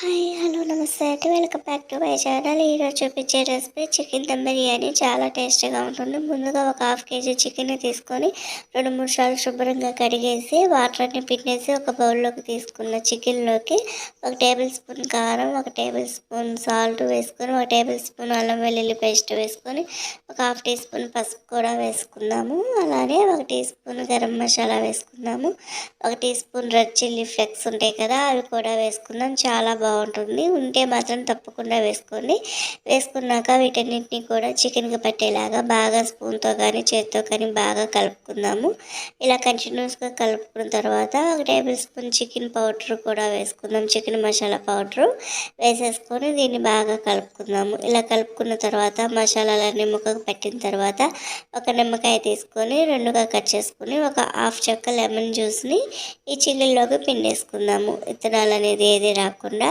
Hi hello నమస్తే అండి welcome back to my channel ఈరోజు చూపించే రెసిపీ చికెన్ దమ్ బిర్యానీ చాలా టేస్టీగా ఉంటుంది. ముందుగా ఒక హాఫ్ కేజీ చికెన్ తీసుకొని రెండు మూడు సార్లు శుభ్రంగా కడిగేసి వాటర్ని పిండేసి ఒక బౌల్లోకి తీసుకున్న చికెన్లోకి ఒక టేబుల్ స్పూన్ కారం ఒక టేబుల్ స్పూన్ సాల్ట్ వేసుకొని ఒక టేబుల్ స్పూన్ అల్లం వెల్లుల్లి పేస్ట్ వేసుకొని ఒక హాఫ్ టీ స్పూన్ పసుపు కూడా వేసుకుందాము. అలానే ఒక టీ స్పూన్ గరం మసాలా వేసుకుందాము. ఒక teaspoon red chilli flakes ఉంటాయి కదా అవి కూడా వేసుకుందాం. చాలా బాగుంటుంది. ఉంటే మాత్రం తప్పకుండా వేసుకోండి వేసుకున్నాక వీటన్నిటిని కూడా చికెన్కి పట్టేలాగా బాగా స్పూన్తో కానీ చేతితో కానీ బాగా కలుపుకుందాము. ఇలా కంటిన్యూస్గా కలుపుకున్న తర్వాత ఒక టేబుల్ స్పూన్ చికెన్ పౌడర్ కూడా వేసుకుందాం. చికెన్ మసాలా పౌడరు వేసేసుకొని దీన్ని బాగా కలుపుకుందాము. ఇలా కలుపుకున్న తర్వాత మసాలాలన్నీ ముక్కకు పెట్టిన తర్వాత ఒక నిమ్మకాయ తీసుకొని రెండుగా కట్ చేసుకుని ఒక హాఫ్ చెక్క లెమన్ జ్యూస్ని ఈ చిల్లీలోకి పిండేసుకుందాము. ఇత్తనాలు అనేది ఏది రాకుండా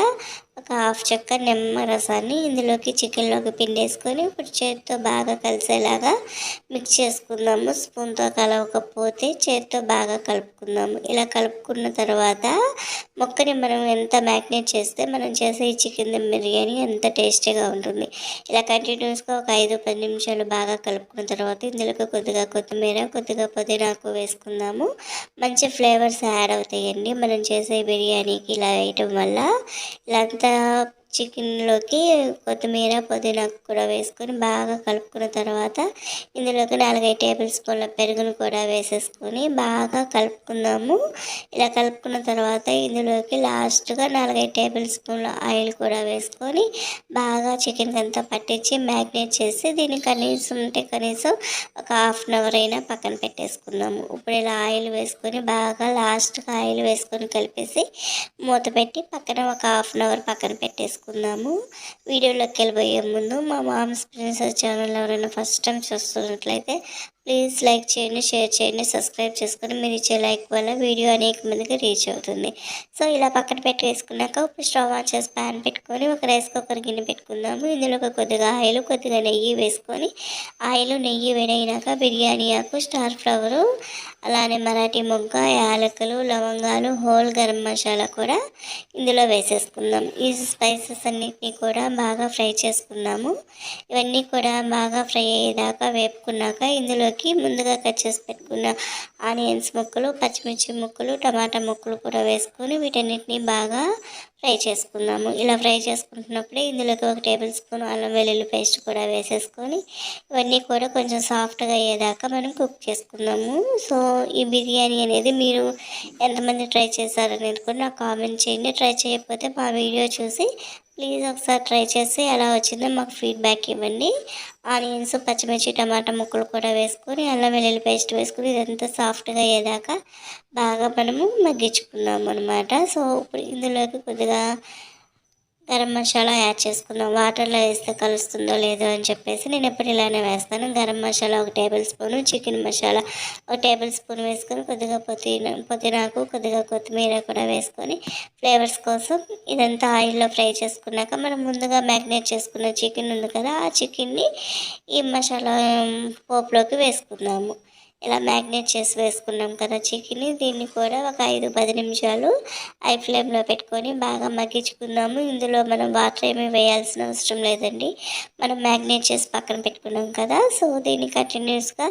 ఒక హాఫ్ చెక్క నిమ్మ రసాన్ని ఇందులోకి చికెన్లోకి పిండేసుకొని ఇప్పుడు చేతితో బాగా కలిసేలాగా మిక్స్ చేసుకుందాము. స్పూన్తో కలవకపోతే చేతితో బాగా కలుపుకుందాము. ఇలా కలుపుకున్న తర్వాత మొక్కని మనం ఎంత మ్యాగ్నేట్ చేస్తే మనం చేసే ఈ చికెన్ దమ్ బిర్యానీ ఎంత టేస్టీగా ఉంటుంది. ఇలా కంటిన్యూస్గా ఒక ఐదు పది నిమిషాలు బాగా కలుపుకున్న తర్వాత ఇందులోకి కొద్దిగా కొత్తిమీర కొద్దిగా పుదీనాకు వేసుకుందాము. మంచి ఫ్లేవర్స్ యాడ్ అవుతాయండి. మనం చేసే బిర్యానీకి ఇలా వేయటం వల్ల ఇలా అంతా the చికెన్లోకి కొత్తిమీర పుదీనా కూడా వేసుకొని బాగా కలుపుకున్న తర్వాత ఇందులోకి నాలుగైదు టేబుల్ స్పూన్ల పెరుగును కూడా వేసేసుకొని బాగా కలుపుకుందాము. ఇలా కలుపుకున్న తర్వాత ఇందులోకి లాస్ట్గా నాలుగైదు టేబుల్ స్పూన్ల ఆయిల్ కూడా వేసుకొని బాగా చికెన్ అంతా పట్టించి మ్యాగ్నేట్ చేసి దీన్ని కనీసం ఉంటే కనీసం ఒక హాఫ్ అన్ అవర్ అయినా పక్కన పెట్టేసుకుందాము. ఇప్పుడు ఇలా ఆయిల్ వేసుకొని బాగా లాస్ట్గా ఆయిల్ వేసుకొని కలిపేసి మూత పెట్టి పక్కన ఒక హాఫ్ అన్ అవర్ పక్కన పెట్టేసుకుందాం చేసుకుందాము వీడియోలోకి వెళ్ళిపోయే ముందు మా మామ్స్ ప్రిన్సెస్ ఛానల్ ఎవరైనా ఫస్ట్ టైం చూస్తున్నట్లయితే ప్లీజ్ లైక్ చేయండి షేర్ చేయండి సబ్స్క్రైబ్ చేసుకొని మీరు ఇచ్చే లైక్ వల్ల వీడియో అనేక మందికి రీచ్ అవుతుంది. సో ఇలా పక్కన పెట్టి వేసుకున్నాక ఇప్పుడు స్టవ్ ఆన్ చేసి ప్యాన్ పెట్టుకొని ఒక రైస్ కుక్కర్ గిన్నె పెట్టుకుందాము. ఇందులో ఒక కొద్దిగా ఆయిల్ కొద్దిగా నెయ్యి వేసుకొని ఆయిల్ నెయ్యి వేడైనాక బిర్యానీ ఆకు స్టార్ ఫ్లవరు అలానే మరాఠీ మొగ్గ యాలకులు లవంగాలు హోల్ గరం మసాలా కూడా ఇందులో వేసేసుకుందాం. ఈ స్పైసెస్ అన్నిటినీ కూడా బాగా ఫ్రై చేసుకుందాము. ఇవన్నీ కూడా బాగా ఫ్రై అయ్యేదాకా వేపుకున్నాక ఇందులోకి ఇందులోకి ముందుగా కట్ చేసి పెట్టుకున్న ఆనియన్స్ ముక్కలు పచ్చిమిర్చి ముక్కలు టమాటా ముక్కలు కూడా వేసుకొని వీటన్నిటిని బాగా ఫ్రై చేసుకుందాము. ఇలా ఫ్రై చేసుకుంటున్నప్పుడే ఇందులోకి ఒక టేబుల్ స్పూన్ అల్లం వెల్లుల్లి పేస్ట్ కూడా వేసేసుకొని ఇవన్నీ కూడా కొంచెం సాఫ్ట్గా అయ్యేదాకా మనం కుక్ చేసుకుందాము. సో ఈ బిర్యానీ అనేది మీరు ఎంతమంది ట్రై చేశారనేది కూడా నాకు కామెంట్ చేయండి. ట్రై చేయకపోతే మా వీడియో చూసి ప్లీజ్ ఒకసారి ట్రై చేసి ఎలా వచ్చిందో మాకు ఫీడ్బ్యాక్ ఇవ్వండి. ఆనియన్స్ పచ్చిమిర్చి టమాటా ముక్కలు కూడా వేసుకొని అల్లం వెల్లుల్లి పేస్ట్ వేసుకొని ఇదంతా సాఫ్ట్గా అయ్యేదాకా బాగా మనము మగ్గించుకున్నాం అనమాట సో ఇప్పుడు ఇందులోకి కొద్దిగా గరం మసాలా యాడ్ చేసుకుందాం. వాటర్లో వేస్తే కలుస్తుందో లేదో అని చెప్పేసి నేను ఎప్పుడు ఇలానే వేస్తాను. గరం మసాలా ఒక టేబుల్ స్పూన్ చికెన్ మసాలా ఒక టేబుల్ స్పూన్ వేసుకొని కొద్దిగా పుదీనా పుదీనాకు కొద్దిగా కొత్తిమీర కూడా వేసుకొని ఫ్లేవర్స్ కోసం ఇదంతా ఆయిల్లో ఫ్రై చేసుకున్నాక మనం ముందుగా మ్యాగ్నేట్ చేసుకున్న చికెన్ ఉంది కదా ఆ చికెన్ని ఈ మసాలా పోపులోకి వేసుకుందాము. ఇలా మ్యాగ్నేట్ చేసి వేసుకున్నాం కదా చికెన్. దీన్ని కూడా ఒక ఐదు పది నిమిషాలు ఐ ఫ్లేమ్లో పెట్టుకొని బాగా మగ్గించుకుందాము. ఇందులో మనం వాటర్ ఏమీ వేయాల్సిన అవసరం లేదండి. మనం మ్యాగ్నేట్ చేసి పక్కన పెట్టుకున్నాం కదా. సో దీన్ని కంటిన్యూస్గా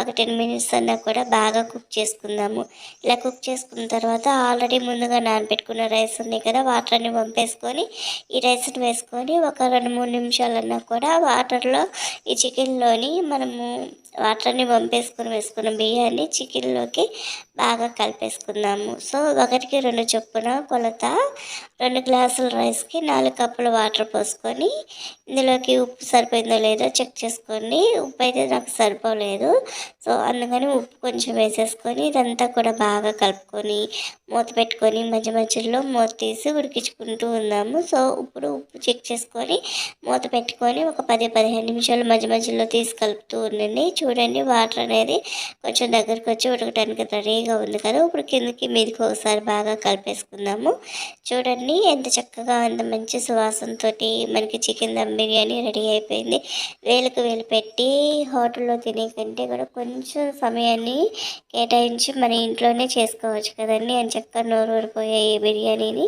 ఒక టెన్ మినిట్స్ అన్నా కూడా బాగా కుక్ చేసుకుందాము. ఇలా కుక్ చేసుకున్న తర్వాత ఆల్రెడీ ముందుగా నానబెట్టుకున్న రైస్ ఉన్నాయి కదా వాటర్ని పంపేసుకొని ఈ రైస్ని వేసుకొని ఒక రెండు మూడు నిమిషాలన్నా కూడా వాటర్లో ఈ చికెన్లోని మనము వాటర్ని పంపేసుకొని వేసుకున్న బియ్యాన్ని చికెన్లోకి బాగా కలిపేసుకుందాము సో ఒకటికి రెండు చొప్పున కొలత రెండు గ్లాసుల రైస్కి నాలుగు కప్పుల వాటర్ పోసుకొని ఇందులోకి ఉప్పు సరిపోయిందో లేదో చెక్ చేసుకోండి ఉప్పు అయితే నాకు సరిపోలేదు. సో అందుకని ఉప్పు కొంచెం వేసేసుకొని ఇదంతా కూడా బాగా కలుపుకొని మూత పెట్టుకొని మధ్య మధ్యలో మూత తీసి ఉడికించుకుంటూ ఉందాము సో ఇప్పుడు ఉప్పు చెక్ చేసుకొని మూత పెట్టుకొని ఒక పది పదిహేను నిమిషాలు మధ్య మధ్యలో తీసి కలుపుతూ ఉండండి. చూడండి వాటర్ అనేది కొంచెం దగ్గరకు వచ్చి ఉడకటానికి రెడీగా ఉంది కదా. ఇప్పుడు కిందకి మీదకి ఒకసారి బాగా కలిపేసుకుందాము. చూడండి ఎంత చక్కగా అంత మంచి సువాసనతో మనకి చికెన్ దమ్ బిర్యానీ రెడీ అయిపోయింది. వేలకు వేలు పెట్టి హోటల్లో తినే కంటే కూడా కొంచెం సమయాన్ని కేటాయించి మన ఇంట్లోనే చేసుకోవచ్చు కదండి. అని చక్కగా నోరు ఊరిపోయే ఈ బిర్యానీని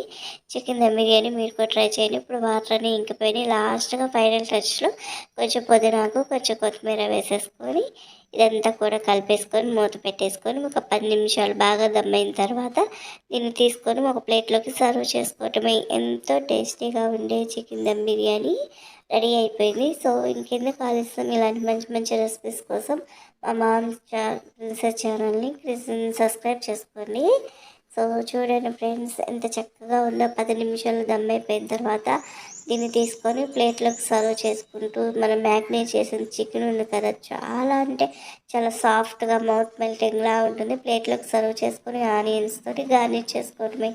చికెన్ దమ్ బిర్యానీ మీరు కూడా ట్రై చేయండి. ఇప్పుడు వాటర్ని ఇంకిపోయినాయి. లాస్ట్గా ఫైనల్ టచ్లో కొంచెం పుదీనాకు కొంచెం కొత్తిమీర వేసేసుకొని ఇదంతా కూడా కలిపేసుకొని మూత పెట్టేసుకొని ఒక పది నిమిషాలు బాగా దమ్మైన తర్వాత దీన్ని తీసుకొని ఒక ప్లేట్లోకి సర్వ్ చేసుకోవటమే. ఎంతో టేస్టీగా ఉండే చికెన్ దమ్ బిర్యానీ రెడీ అయిపోయింది. సో ఇంకెందుకు ఆలస్యం? ఇలాంటి మంచి మంచి రెసిపీస్ కోసం మా మామ్ ఛానల్ని సబ్స్క్రైబ్ చేసుకోండి. సో చూడండి ఫ్రెండ్స్ ఎంత చక్కగా ఉందో. పది నిమిషాలు దమ్ అయిపోయిన తర్వాత దీన్ని తీసుకొని ప్లేట్లోకి సర్వ్ చేసుకుంటూ మనం మ్యాగ్నేట్ చేసిన చికెన్ ఉంది కదా చాలా అంటే చాలా సాఫ్ట్గా మౌత్ మెల్టింగ్లా ఉంటుంది. ప్లేట్లోకి సర్వ్ చేసుకొని ఆనియన్స్ తోటి గార్నిష్ చేసుకోవటమే